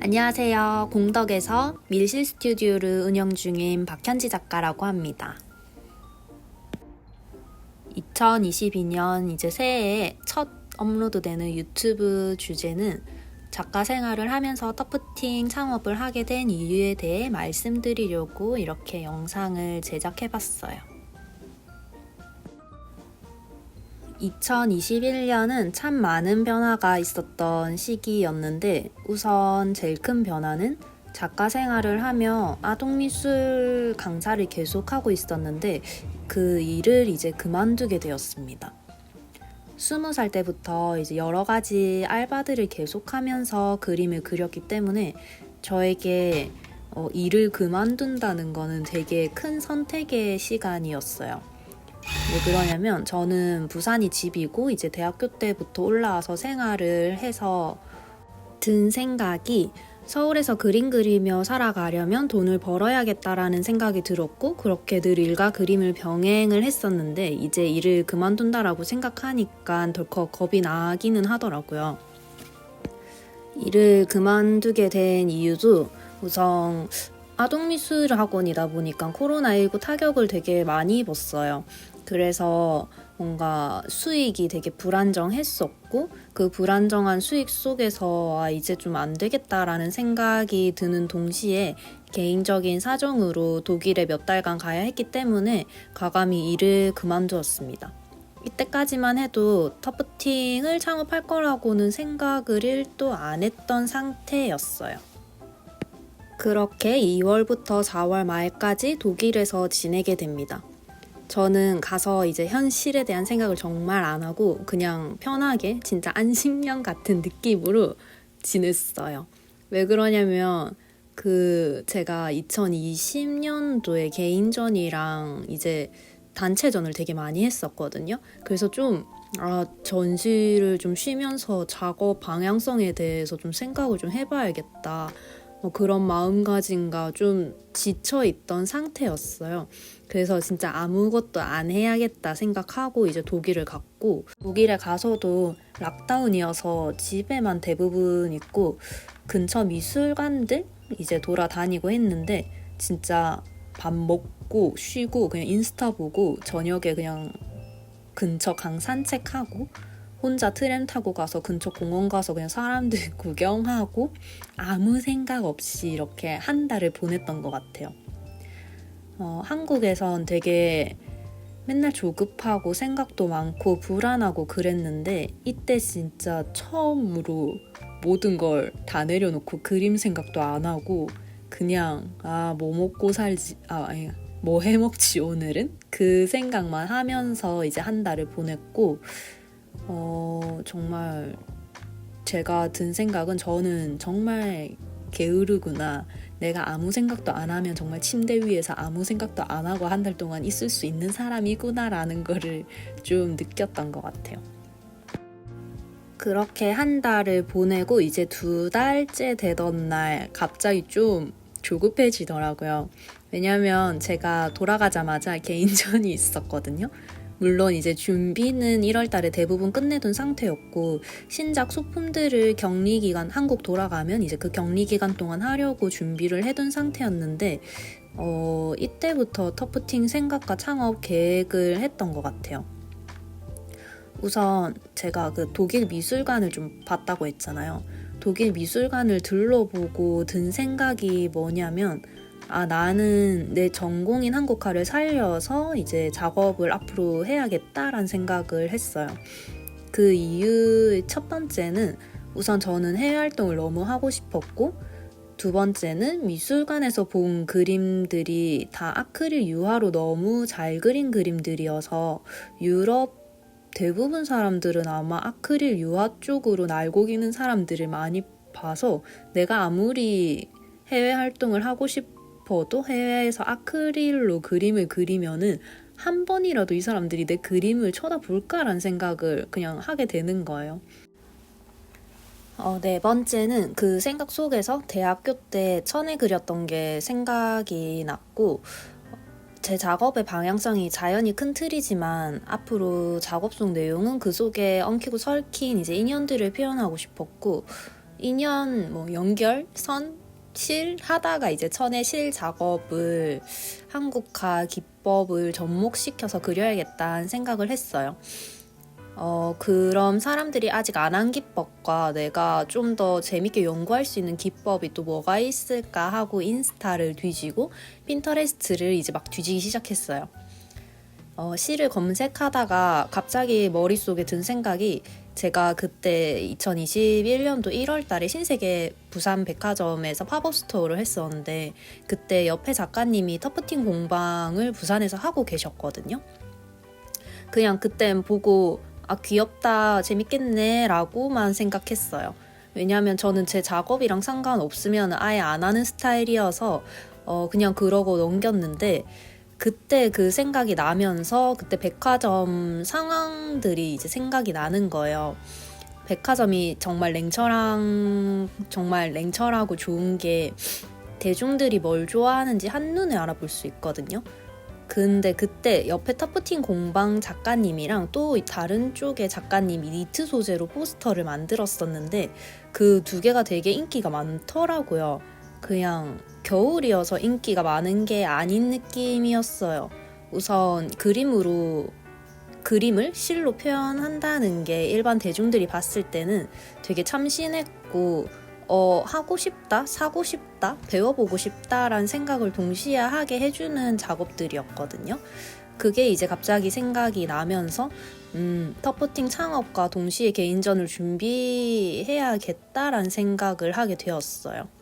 안녕하세요. 공덕에서 밀실 스튜디오를 운영 중인 박현지 작가라고 합니다. 2022년 이제 새해에 첫 업로드되는 유튜브 주제는 작가 생활을 하면서 터프팅 창업을 하게 된 이유에 대해 말씀드리려고 이렇게 영상을 제작해 봤어요. 2021년은 참 많은 변화가 있었던 시기였는데 우선 제일 큰 변화는 작가 생활을 하며 아동미술 강사를 계속하고 있었는데 그 일을 이제 그만두게 되었습니다. 스무 살 때부터 이제 여러 가지 알바들을 계속하면서 그림을 그렸기 때문에 저에게 어, 일을 그만둔다는 거는 되게 큰 선택의 시간이었어요. 왜 그러냐면 저는 부산이 집이고 이제 대학교 때부터 올라와서 생활을 해서 든 생각이 서울에서 그림 그리며 살아가려면 돈을 벌어야겠다라는 생각이 들었고 그렇게 늘 일과 그림을 병행을 했었는데 이제 일을 그만둔다라고 생각하니까 덜컥 겁이 나기는 하더라고요. 일을 그만두게 된 이유도 우선 아동미술 학원이다 보니까 코로나19 타격을 되게 많이 입었어요. 그래서 뭔가 수익이 되게 불안정했었고 그 불안정한 수익 속에서 아 이제 좀 안 되겠다라는 생각이 드는 동시에 개인적인 사정으로 독일에 몇 달간 가야 했기 때문에 과감히 일을 그만두었습니다. 이때까지만 해도 터프팅을 창업할 거라고는 생각을 1도 안 했던 상태였어요. 그렇게 2월부터 4월 말까지 독일에서 지내게 됩니다. 저는 가서 이제 현실에 대한 생각을 정말 안 하고 그냥 편하게 진짜 안식년 같은 느낌으로 지냈어요. 왜 그러냐면 그 제가 2020년도에 개인전이랑 이제 단체전을 되게 많이 했었거든요. 그래서 좀 아, 전시를 좀 쉬면서 작업 방향성에 대해서 좀 생각을 좀 해봐야겠다. 뭐 그런 마음가짐과 좀 지쳐 있던 상태였어요. 그래서 진짜 아무것도 안 해야겠다 생각하고 이제 독일을 갔고 독일에 가서도 락다운이어서 집에만 대부분 있고 근처 미술관들 이제 돌아다니고 했는데 진짜 밥 먹고 쉬고 그냥 인스타 보고 저녁에 그냥 근처 강 산책하고 혼자 트램 타고 가서 근처 공원 가서 그냥 사람들 구경하고 아무 생각 없이 이렇게 한 달을 보냈던 것 같아요. 어, 한국에선 되게 맨날 조급하고 생각도 많고 불안하고 그랬는데 이때 진짜 처음으로 모든 걸 다 내려놓고 그림 생각도 안 하고 그냥 아 뭐 먹고 살지 아 아니 뭐 해먹지 오늘은 그 생각만 하면서 이제 한 달을 보냈고 어 정말 제가 든 생각은 저는 정말 게으르구나 내가 아무 생각도 안 하면 정말 침대 위에서 아무 생각도 안 하고 한 달 동안 있을 수 있는 사람이구나라는 거를 좀 느꼈던 것 같아요. 그렇게 한 달을 보내고 이제 두 달째 되던 날 갑자기 좀 조급해지더라고요. 왜냐면 제가 돌아가자마자 개인전이 있었거든요. 물론 이제 준비는 1월 달에 대부분 끝내둔 상태였고 신작 소품들을 격리 기간 한국 돌아가면 이제 그 격리 기간 동안 하려고 준비를 해둔 상태였는데 어 이때부터 터프팅 생각과 창업 계획을 했던 것 같아요. 우선 제가 그 독일 미술관을 좀 봤다고 했잖아요. 독일 미술관을 둘러보고 든 생각이 뭐냐면 아, 나는 내 전공인 한국화를 살려서 이제 작업을 앞으로 해야겠다라는 생각을 했어요. 그 이유 첫 번째는 우선 저는 해외 활동을 너무 하고 싶었고, 두 번째는 미술관에서 본 그림들이 다 아크릴 유화로 너무 잘 그린 그림들이어서 유럽 대부분 사람들은 아마 아크릴 유화 쪽으로 날고 기는 사람들을 많이 봐서 내가 아무리 해외 활동을 하고 싶 싶어도 해외에서 아크릴로 그림을 그리면은 한 번이라도 이 사람들이 내 그림을 쳐다볼까라는 생각을 그냥 하게 되는 거예요. 어, 네 번째는 그 생각 속에서 대학교 때 천에 그렸던 게 생각이 났고 제 작업의 방향성이 자연히 큰 틀이지만 앞으로 작업 속 내용은 그 속에 엉키고 설킨 이제 인연들을 표현하고 싶었고 2년 뭐 연결, 선, 실 하다가 이제 천의 실 작업을 한국화 기법을 접목시켜서 그려야겠다는 생각을 했어요. 어, 그럼 사람들이 아직 안 한 기법과 내가 좀 더 재밌게 연구할 수 있는 기법이 또 뭐가 있을까 하고 인스타를 뒤지고 핀터레스트를 이제 막 뒤지기 시작했어요. 어, 시를 검색하다가 갑자기 머릿속에 든 생각이 제가 그때 2021년도 1월 달에 신세계 부산 백화점에서 팝업 스토어를 했었는데 그때 옆에 작가님이 터프팅 공방을 부산에서 하고 계셨거든요. 그냥 그땐 보고 아 귀엽다 재밌겠네 라고만 생각했어요. 왜냐하면 저는 제 작업이랑 상관없으면 아예 안 하는 스타일이어서 어 그냥 그러고 넘겼는데 그때 그 생각이 나면서 그때 백화점 상황들이 이제 생각이 나는 거예요. 백화점이 정말 냉철한 정말 냉철하고 좋은 게 대중들이 뭘 좋아하는지 한눈에 알아볼 수 있거든요. 근데 그때 옆에 터프팅 공방 작가님이랑 또 다른 쪽의 작가님이 니트 소재로 포스터를 만들었었는데 그 두 개가 되게 인기가 많더라고요. 그냥 겨울이어서 인기가 많은 게 아닌 느낌이었어요. 우선 그림으로 그림을 실로 표현한다는 게 일반 대중들이 봤을 때는 되게 참신했고 어, 하고 싶다, 사고 싶다, 배워보고 싶다라는 생각을 동시에 하게 해주는 작업들이었거든요. 그게 이제 갑자기 생각이 나면서 음, 터프팅 창업과 동시에 개인전을 준비해야겠다라는 생각을 하게 되었어요.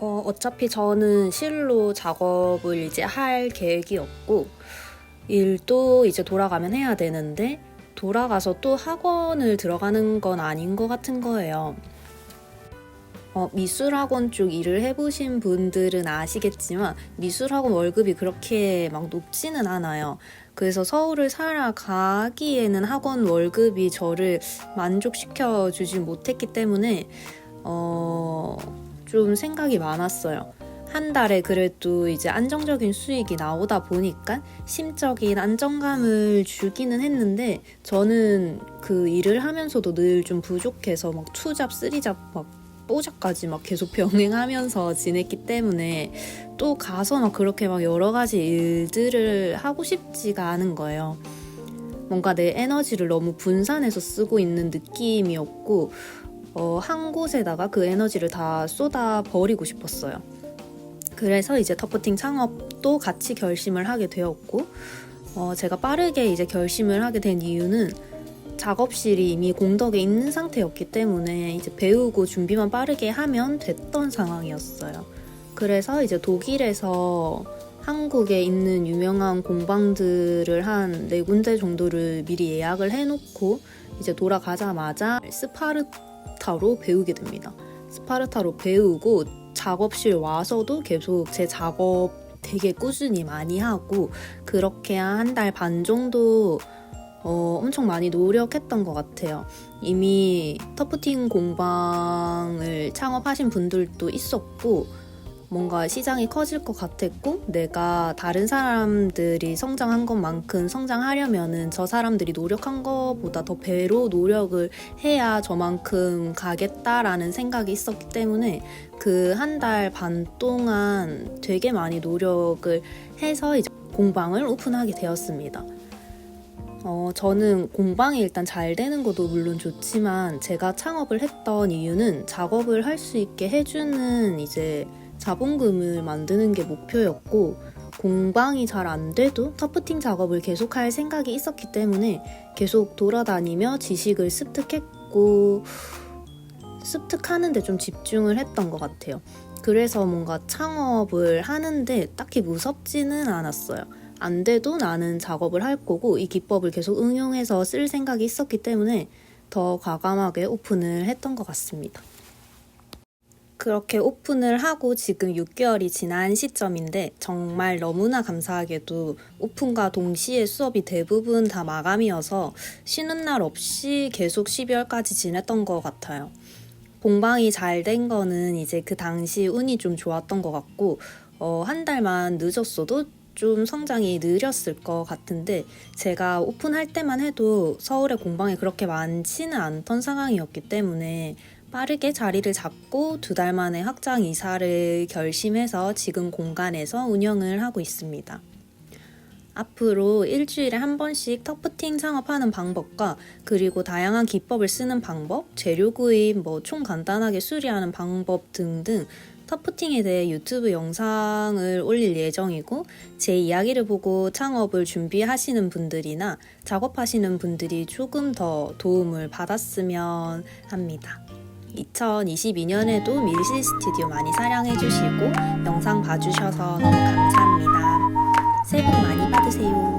어, 어차피 저는 실로 작업을 이제 할 계획이었고, 일도 이제 돌아가면 해야 되는데, 돌아가서 또 학원을 들어가는 건 아닌 것 같은 거예요. 어, 미술학원 쪽 일을 해보신 분들은 아시겠지만, 미술학원 월급이 그렇게 막 높지는 않아요. 그래서 서울을 살아가기에는 학원 월급이 저를 만족시켜 주지 못했기 때문에, 어, 좀 생각이 많았어요. 한 달에 그래도 이제 안정적인 수익이 나오다 보니까 심적인 안정감을 주기는 했는데 저는 그 일을 하면서도 늘 좀 부족해서 막 투잡, 쓰리잡, 막 뽀잡까지 막 계속 병행하면서 지냈기 때문에 또 가서 막 그렇게 막 여러 가지 일들을 하고 싶지가 않은 거예요. 뭔가 내 에너지를 너무 분산해서 쓰고 있는 느낌이었고 어, 한 곳에다가 그 에너지를 다 쏟아 버리고 싶었어요. 그래서 이제 터프팅 창업도 같이 결심을 하게 되었고, 어, 제가 빠르게 이제 결심을 하게 된 이유는 작업실이 이미 공덕에 있는 상태였기 때문에 이제 배우고 준비만 빠르게 하면 됐던 상황이었어요. 그래서 이제 독일에서 한국에 있는 유명한 공방들을 한 네 군데 정도를 미리 예약을 해놓고 이제 돌아가자마자 스파르 타로 배우게 됩니다. 스파르타로 배우고 작업실 와서도 계속 제 작업 되게 꾸준히 많이 하고 그렇게 한 달 반 정도 어, 엄청 많이 노력했던 것 같아요. 이미 터프팅 공방을 창업하신 분들도 있었고 뭔가 시장이 커질 것 같았고 내가 다른 사람들이 성장한 것만큼 성장하려면은 저 사람들이 노력한 것보다 더 배로 노력을 해야 저만큼 가겠다라는 생각이 있었기 때문에 그 한 달 반 동안 되게 많이 노력을 해서 이제 공방을 오픈하게 되었습니다. 어, 저는 공방이 일단 잘 되는 것도 물론 좋지만 제가 창업을 했던 이유는 작업을 할 수 있게 해주는 이제 자본금을 만드는 게 목표였고 공방이 잘 안 돼도 터프팅 작업을 계속할 생각이 있었기 때문에 계속 돌아다니며 지식을 습득했고 습득하는데 좀 집중을 했던 것 같아요. 그래서 뭔가 창업을 하는데 딱히 무섭지는 않았어요. 안 돼도 나는 작업을 할 거고 이 기법을 계속 응용해서 쓸 생각이 있었기 때문에 더 과감하게 오픈을 했던 것 같습니다. 그렇게 오픈을 하고 지금 6개월이 지난 시점인데 정말 너무나 감사하게도 오픈과 동시에 수업이 대부분 다 마감이어서 쉬는 날 없이 계속 12월까지 지냈던 것 같아요. 공방이 잘 된 거는 이제 그 당시 운이 좀 좋았던 것 같고 어, 한 달만 늦었어도 좀 성장이 느렸을 것 같은데 제가 오픈할 때만 해도 서울의 공방이 그렇게 많지는 않던 상황이었기 때문에 빠르게 자리를 잡고 두 달 만에 확장 이사를 결심해서 지금 공간에서 운영을 하고 있습니다. 앞으로 일주일에 한 번씩 터프팅 상업하는 방법과 그리고 다양한 기법을 쓰는 방법, 재료 구입, 뭐 총 간단하게 수리하는 방법 등등 터프팅에 대해 유튜브 영상을 올릴 예정이고 제 이야기를 보고 창업을 준비하시는 분들이나 작업하시는 분들이 조금 더 도움을 받았으면 합니다. 2022년에도 밀실 스튜디오 많이 사랑해주시고 영상 봐주셔서 너무 감사합니다. 새해 복 많이 받으세요.